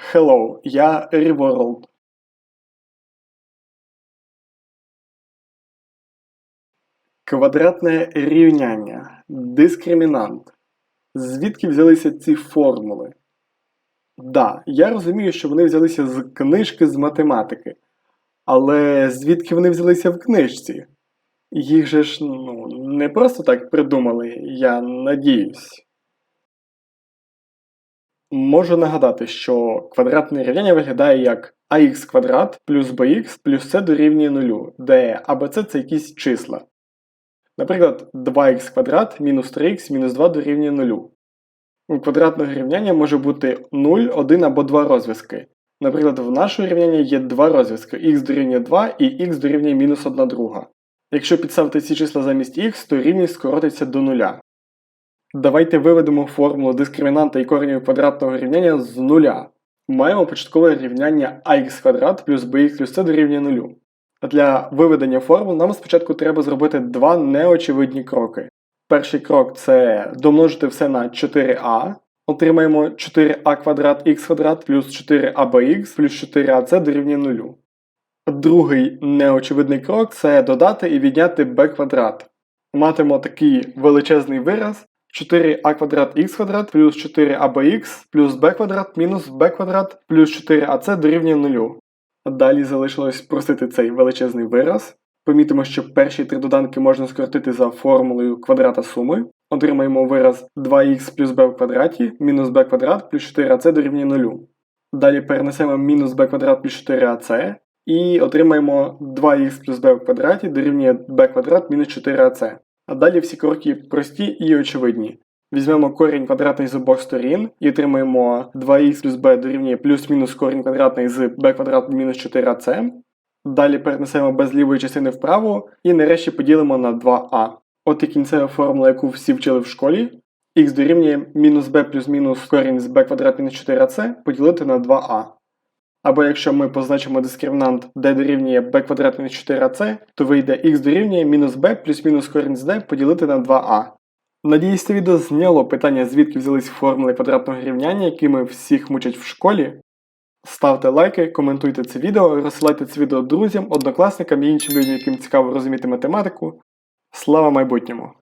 Hello, я Reworld. Квадратне рівняння. Дискримінант. Звідки взялися ці формули? Да, я розумію, що вони взялися з книжки з математики. Але звідки вони взялися в книжці? Їх же ж ну, не просто так придумали, я надіюсь. Можу нагадати, що квадратне рівняння виглядає як ax квадрат плюс bx плюс c дорівнює нулю, де а, b, c це якісь числа. Наприклад, 2х квадрат мінус 3х мінус 2 дорівнює нулю. У квадратного рівняння може бути 0, 1 або 2 розв'язки. Наприклад, в нашому рівнянні є два розв'язки х дорівнює 2 і х дорівнює мінус 1 друга. Якщо підставити ці числа замість х, то рівність скоротиться до нуля. Давайте виведемо формулу дискримінанта і коренів квадратного рівняння з нуля. Маємо початкове рівняння ax квадрат плюс bx плюс c дорівнює нулю. Для виведення формул нам спочатку треба зробити два неочевидні кроки. Перший крок це домножити все на 4а. Отримаємо 4а квадрат х квадрат плюс 4абx плюс 4ac дорівнює нулю. Другий неочевидний крок це додати і відняти b квадрат. Матимо такий величезний вираз 4а квадрат х квадрат плюс 4абx плюс b квадрат мінус b квадрат плюс 4ac дорівнює нулю. Далі залишилось спростити цей величезний вираз. Помітимо, що перші три доданки можна скоротити за формулою квадрата суми. Отримаємо вираз 2х плюс b в квадраті мінус b квадрат плюс 4ac дорівнює нулю. Далі перенесемо мінус b квадрат плюс 4ac і отримаємо 2х плюс b в квадраті дорівнює b квадрат мінус 4ac. А далі всі кроки прості і очевидні. Візьмемо корінь квадратний з обох сторін і отримаємо 2х плюс b дорівнює плюс-мінус корінь квадратний з b квадрат мінус 4ac. Далі перенесемо без лівої частини вправо і нарешті поділимо на 2а. От і кінцева формула, яку всі вчили в школі. х дорівнює мінус b плюс мінус корінь з b квадрат мінус 4ac поділити на 2а. Або якщо ми позначимо дискримінант d дорівнює b квадрат мінус 4ac, то вийде х дорівнює мінус b плюс мінус корінь з d поділити на 2а. Надіюсь, це відео зняло питання, звідки взялись формули квадратного рівняння, якими всіх мучать в школі. Ставте лайки, коментуйте це відео, розсилайте це відео друзям, однокласникам і іншим людям, яким цікаво розуміти математику. Слава майбутньому!